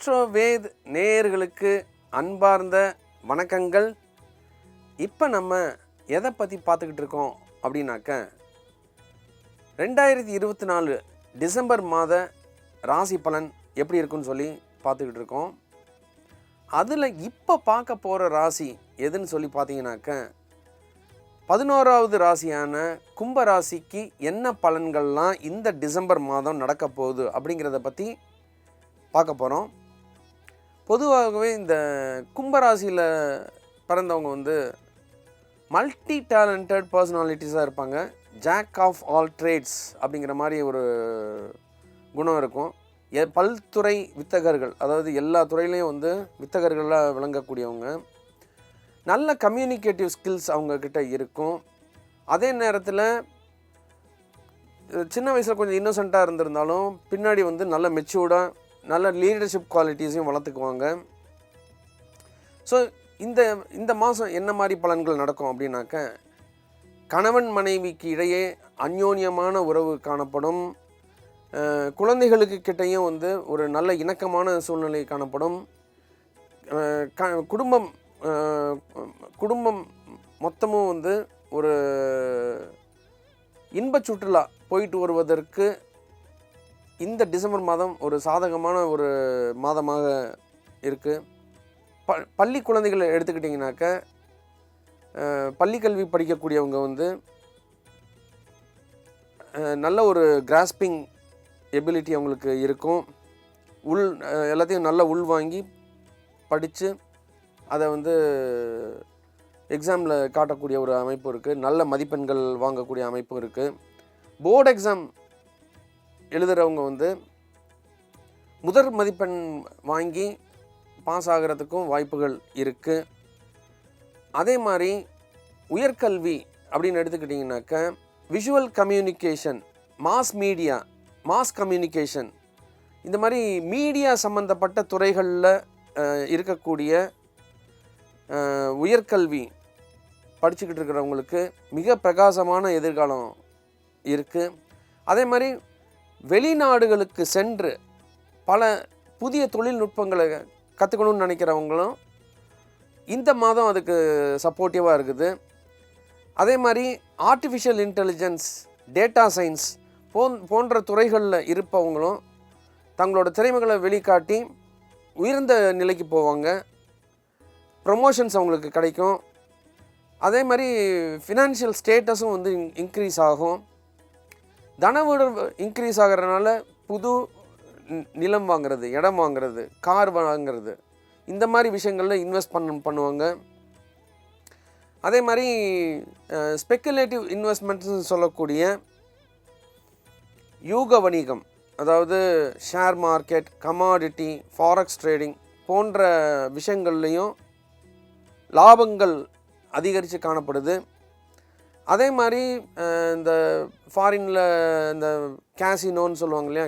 ஆஸ்ட்ரோவேத் நேயர்களுக்கு அன்பார்ந்த வணக்கங்கள். இப்போ நம்ம எதை பற்றி பார்த்துக்கிட்டு இருக்கோம் அப்படின்னாக்க ரெண்டாயிரத்தி இருபத்தி நாலு டிசம்பர் மாத ராசி பலன் எப்படி இருக்குன்னு சொல்லி பார்த்துக்கிட்டு இருக்கோம். அதில் இப்போ பார்க்க போகிற ராசி எதுன்னு சொல்லி பார்த்தீங்கன்னாக்க பதினோராவது ராசியான கும்ப ராசிக்கு என்ன பலன்கள்லாம் இந்த டிசம்பர் மாதம் நடக்க போகுது அப்படிங்கிறத பற்றி பார்க்க போகிறோம் பொதுவாகவே இந்த கும்பராசியில் பிறந்தவங்க வந்து மல்டி டேலண்டட் பர்சனாலிட்டிஸாக இருப்பாங்க. ஜாக் ஆஃப் ஆல் ட்ரேட்ஸ் அப்படிங்கிற மாதிரி ஒரு குணம் இருக்கும். எ பல்துறை வித்தகர்கள் அதாவது எல்லா துறையிலையும் வந்து வித்தகர்களாக விளங்கக்கூடியவங்க. நல்ல கம்யூனிகேட்டிவ் ஸ்கில்ஸ் அவங்கக்கிட்ட இருக்கும். அதே நேரத்தில் சின்ன வயசில் கொஞ்சம் இன்னோசென்ட்டாக இருந்திருந்தாலும் பின்னாடி வந்து நல்ல மெச்சூர்டாக நல்ல லீடர்ஷிப் குவாலிட்டிஸையும் வளர்த்துக்குவாங்க. ஸோ இந்த இந்த மாதம் என்ன மாதிரி பலன்கள் நடக்கும் அப்படின்னாக்க கணவன் மனைவிக்கு இடையே அந்யோன்யமான உறவு காணப்படும். குழந்தைகளுக்கு கிட்டேயும் வந்து ஒரு நல்ல இணக்கமான சூழ்நிலை காணப்படும். க குடும்பம் குடும்பம் மொத்தமும் வந்து ஒரு இன்பச் சுற்றுலா போயிட்டு வருவதற்கு இந்த டிசம்பர் மாதம் ஒரு சாதகமான ஒரு மாதமாக இருக்குது ப பள்ளி குழந்தைகளை எடுத்துக்கிட்டிங்கனாக்க பள்ளிக்கல்வி பள்ளி கல்வி படிக்கக்கூடியவங்க வந்து நல்ல ஒரு கிராஸ்பிங் எபிலிட்டி அவங்களுக்கு இருக்கும். உள் எல்லாத்தையும் நல்லா உள்வாங்கி படித்து அதை வந்து எக்ஸாமில் காட்டக்கூடிய ஒரு அமைப்பு இருக்குது நல்ல மதிப்பெண்கள் வாங்கக்கூடிய அமைப்பு இருக்குது போர்டு எக்ஸாம் எழுதுகிறவங்க வந்து முதற் மதிப்பெண் வாங்கி பாஸ் ஆகிறதுக்கும் வாய்ப்புகள் இருக்குது அதே மாதிரி உயர்கல்வி அப்படின்னு எடுத்துக்கிட்டிங்கனாக்க visual communication mass media mass communication இந்த மாதிரி மீடியா சம்மந்தப்பட்ட துறைகளில் இருக்கக்கூடிய உயர்கல்வி படிச்சுக்கிட்டு இருக்கிறவங்களுக்கு மிக பிரகாசமான எதிர்காலம் இருக்குது அதே மாதிரி வெளிநாடுகளுக்கு சென்று பல புதிய தொழில்நுட்பங்களை கற்றுக்கணும்னு நினைக்கிறவங்களும் இந்த மாதம் அதுக்கு சப்போர்ட்டிவாக இருக்குது. அதே மாதிரி ஆர்டிஃபிஷியல் இன்டெலிஜென்ஸ் டேட்டா சயின்ஸ் போன் போன்ற துறைகளில் இருப்பவங்களும் தங்களோட திறமைகளை வெளிக்காட்டி உயர்ந்த நிலைக்கு போவாங்க. ப்ரொமோஷன்ஸ் அவங்களுக்கு கிடைக்கும். அதே மாதிரி ஃபினான்ஷியல் ஸ்டேட்டஸும் வந்து இன்க்ரீஸ் ஆகும். தனவீடு இன்க்ரீஸ் ஆகிறதுனால புது நி- நிலம் வாங்குறது இடம் வாங்குறது கார் வாங்குறது. இந்த மாதிரி விஷயங்களில் இன்வெஸ்ட் பண்ண பண்ணுவாங்க. அதே மாதிரி ஸ்பெக்குலேட்டிவ் இன்வெஸ்ட்மெண்ட்ஸ்னு சொல்லக்கூடிய யூக வணிகம் அதாவது share market commodity forex trading போன்ற விஷயங்கள்லையும் லாபங்கள் அதிகரித்து காணப்படுது. அதே மாதிரி இந்த ஃபாரினில் இந்த கேசினோன்னு சொல்லுவாங்க இல்லையா?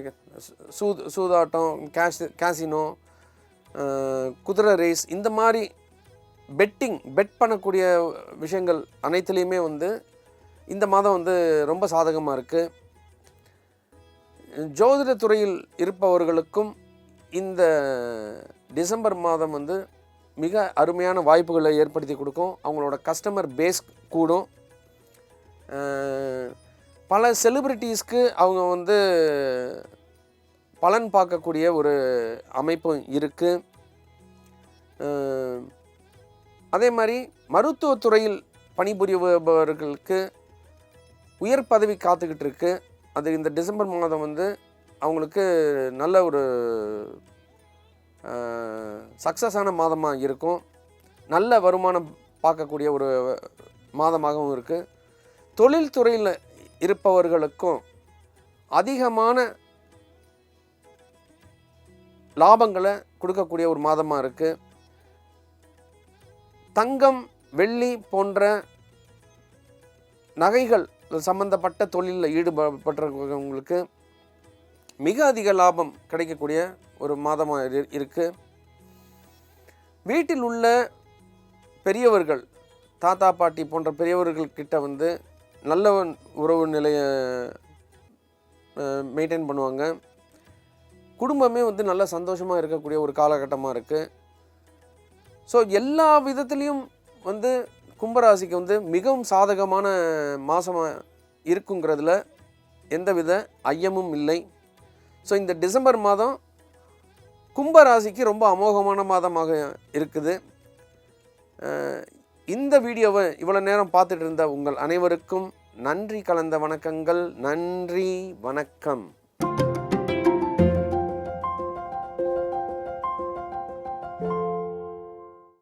சூத் சூதாட்டம் கேஷ் கேசினோ குதிரை ரேஸ் இந்த மாதிரி பெட்டிங் பெட் பண்ணக்கூடிய விஷயங்கள் அனைத்துலேயுமே வந்து இந்த மாதம் வந்து ரொம்ப சாதகமாக இருக்குது ஜோதிட துறையில் இருப்பவர்களுக்கும் இந்த டிசம்பர் மாதம் வந்து மிக அருமையான வாய்ப்புகளை ஏற்படுத்தி கொடுக்கும். அவங்களோட கஸ்டமர் பேஸ் கூடும். பல செலிப்ரிட்டிஸ்க்கு அவங்க வந்து பலன் பார்க்கக்கூடிய ஒரு அமைப்பும் இருக்குது அதே மாதிரி மருத்துவத்துறையில் பணிபுரிபவர்களுக்கு உயர் பதவி காத்துக்கிட்டு இருக்கு. அது இந்த டிசம்பர் மாதம் வந்து அவங்களுக்கு நல்ல ஒரு சக்ஸஸான மாதமாக இருக்கும். நல்ல வருமானம் பார்க்கக்கூடிய ஒரு மாதமாகவும் இருக்குது தொழில்துறையில் இருப்பவர்களுக்கும் அதிகமான லாபங்களை கொடுக்கக்கூடிய ஒரு மாதமாக இருக்குது தங்கம் வெள்ளி போன்ற நகைகள் சம்பந்தப்பட்ட தொழிலில் ஈடுபட்டிருக்கிறவங்களுக்கு மிக அதிக லாபம் கிடைக்கக்கூடிய ஒரு மாதமாக இரு இருக்குது வீட்டில் உள்ள பெரியவர்கள் தாத்தா பாட்டி போன்ற பெரியவர்கள் கிட்ட வந்து நல்ல உறவு நிலையை மெயின்டைன் பண்ணுவாங்க. குடும்பமே வந்து நல்லா சந்தோஷமாக இருக்கக்கூடிய ஒரு காலகட்டமாக இருக்குது ஸோ எல்லா விதத்துலேயும் வந்து கும்பராசிக்கு வந்து மிகவும் சாதகமான மாதமாக இருக்குங்கிறதுல எந்தவித ஐயமும் இல்லை. ஸோ இந்த டிசம்பர் மாதம் கும்பராசிக்கு ரொம்ப அமோகமான மாதமாக இருக்குது. இந்த வீடியோவை இவ்வளோ நேரம் பார்த்துட்டு இருந்த உங்கள் அனைவருக்கும் நன்றி கலந்த வணக்கங்கள். நன்றி வணக்கம்.